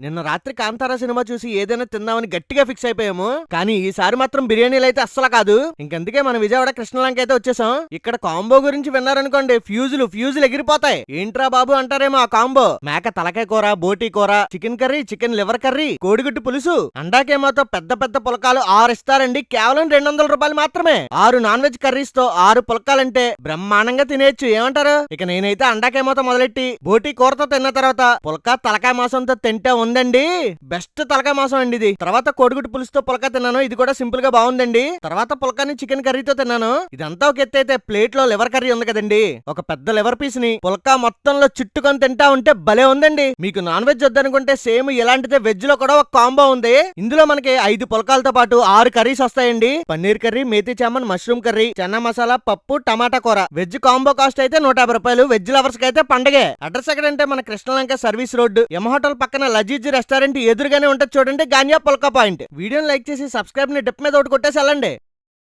నిన్న రాత్రి కాంతారా సినిమా చూసి ఏదైనా తిందామని గట్టిగా ఫిక్స్ అయిపోయాము. కానీ ఈసారి మాత్రం బిర్యానీలు అయితే అస్సలు కాదు. ఇంకెందుకే మన విజయవాడ కృష్ణలంక అయితే వచ్చేసాం. ఇక్కడ కాంబో గురించి విన్నారనుకోండి ఫ్యూజులు ఫ్యూజులు ఎగిరిపోతాయి. ఏంట్రా బాబు అంటారేమో ఆ కాంబో? మేక తలకాయ కూర బోటీ కూర chicken curry chicken liver curry కోడిగుడ్డు పులుసు. అండాకేమోతో పెద్ద పెద్ద పులకాలు ఆరు ఇస్తారండి. కేవలం రెండు వందల రూపాయలు మాత్రమే. ఆరు నాన్ వెజ్ కర్రీస్తో ఆరు పులకాలంటే బ్రహ్మాండంగా తినేయచ్చు. ఏమంటారు? ఇక నేనైతే అండాకేమోతో మొదలెట్టి బోటీ కూరతో తిన్న తర్వాత పులక తలకాయ మాసంతో తింటే ఉందండి. బెస్ట్ తలకాయ మాసం అండి ఇది. తర్వాత కోడిగుడ్డు పులుసుతో పులక తిన్నాను. ఇది కూడా సింపుల్గా బాగుందండి. తర్వాత పులకాని చికెన్ కర్రీతో తిన్నాను. ఇదంతా ఒక ఎత్తు అయితే ప్లేట్లో లివర్ కర్రీ ఉంది కదండి. ఒక పెద్ద లివర్ పీస్ని పులక మొత్తంలో చుట్టుకొని తింటా ఉంటే భలే ఉందండి. మీకు నాన్ వెజ్ వద్దనుకుంటే సేమ్ ఇలాంటిదే. వెజ్లో కూడా ఒక కాంబో ఉంది. ఇందులో మనకి ఐదు పులకాలతో పాటు ఆరు కర్రీస్ వస్తాయండి. Paneer curry methi chaman mushroom curry chana masala పప్పు టమాటా కూర. వెజ్ కాంబో కాస్ట్ అయితే నూట యాభై రూపాయలు. వెజ్ లవర్స్కి అయితే పండగే. అడ్రస్ ఎక్కడంటే మన కృష్ణలంక సర్వీస్ రోడ్ యమ హోటల్ పక్కన లజీజ్ రెస్టారెంట్ ఎదురుగానే ఉంటుంది చూడండి. గాన్యా పుల్కా పాయింట్. వీడియోని లైక్ చేసి సబ్స్క్రైబ్ని డిప్ మీద ఒకటి కొట్టేసి వెళ్ళండి.